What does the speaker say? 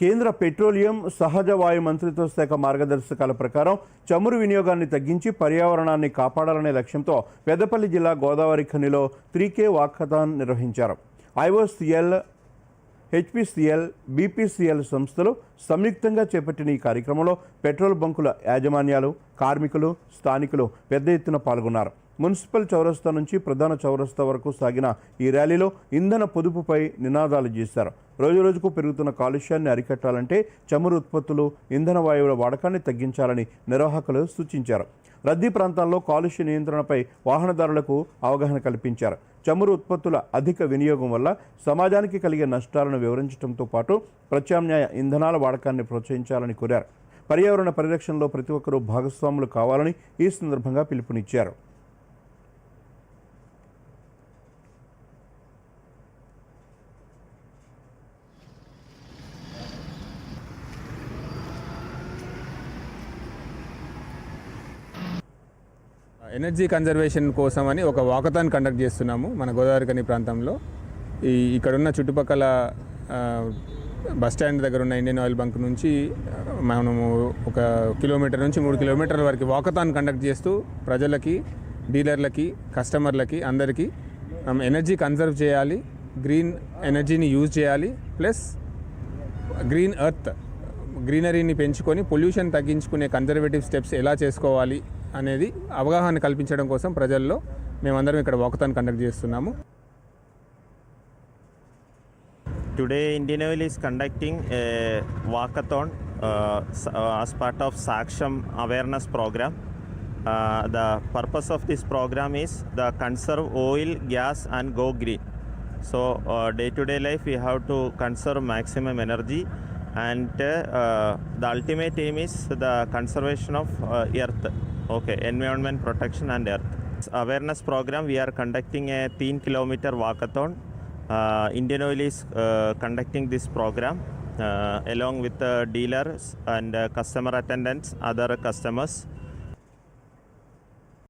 కేంద్ర పెట్రోలియం సహజ వాయు మంత్రిత్వ శాఖ మార్గదర్శకాల ప్రకారం చమురు వినియోగాన్ని తగ్గించి పర్యావరణాన్ని కాపాడాలనే లక్ష్యంతో పెద్దపల్లి జిల్లా గోదావరి ఖనిలో త్రీకే వాకథాన్ నిర్వహించారు. ఐఓసిఎల్ హెచ్పిసిఎల్ బీపీసీఎల్ సంస్థలు సంయుక్తంగా చేపట్టిన ఈ కార్యక్రమంలో పెట్రోల్ బంకుల యాజమాన్యాలు కార్మికులు స్థానికులు పెద్ద ఎత్తున పాల్గొన్నారు. మున్సిపల్ చౌరస్తా నుంచి ప్రధాన చౌరస్తా వరకు సాగిన ఈ ర్యాలీలో ఇంధన పొదుపుపై నినాదాలు చేశారు. రోజురోజుకు పెరుగుతున్న కాలుష్యాన్ని అరికట్టాలంటే చమురు ఉత్పత్తులు ఇంధన వాయువుల వాడకాన్ని తగ్గించాలని నిర్వాహకులు సూచించారు. రద్దీ ప్రాంతాల్లో కాలుష్య నియంత్రణపై వాహనదారులకు అవగాహన కల్పించారు. చమురు ఉత్పత్తుల అధిక వినియోగం వల్ల సమాజానికి కలిగే నష్టాలను వివరించడంతో పాటు ప్రత్యామ్నాయ ఇంధనాల వాడకాన్ని ప్రోత్సహించాలని కోరారు. పర్యావరణ పరిరక్షణలో ప్రతి ఒక్కరూ భాగస్వాములు కావాలని ఈ సందర్భంగా పిలుపునిచ్చారు. ఎనర్జీ కన్జర్వేషన్ కోసం అని ఒక వాకథాన్ కండక్ట్ చేస్తున్నాము మన గోదావరికని ప్రాంతంలో. ఈ ఇక్కడున్న చుట్టుపక్కల బస్ స్టాండ్ దగ్గర ఉన్న ఇండియన్ ఆయిల్ బంక్ నుంచి మనము ఒక కిలోమీటర్ నుంచి మూడు కిలోమీటర్ల వరకు వాకథాన్ కండక్ట్ చేస్తూ ప్రజలకి డీలర్లకి కస్టమర్లకి అందరికీ మనం ఎనర్జీ కన్జర్వ్ చేయాలి గ్రీన్ ఎనర్జీని యూజ్ చేయాలి ప్లస్ గ్రీన్ ఎర్త్ గ్రీనరీని పెంచుకొని పొల్యూషన్ తగ్గించుకునే కన్జర్వేటివ్ స్టెప్స్ ఎలా చేసుకోవాలి అనేది అవగాహన కల్పించడం కోసం ప్రజల్లో మేమందరం ఇక్కడ వాకథాన్ కండక్ట్ చేస్తున్నాము. Today Indian Oil is conducting a walkathon as part of Saksham awareness programme the purpose of this programme is the conserve oil gas and go green so day to day life you have to conserve maximum energy and uh, uh, the ultimate aim is the conservation of uh, earth. Okay, environment protection and earth. Awareness program we are conducting a 10 kilometer walkathon uh, Indian Oil is uh, conducting this program uh, along with the dealers and uh, customer attendants, other customers.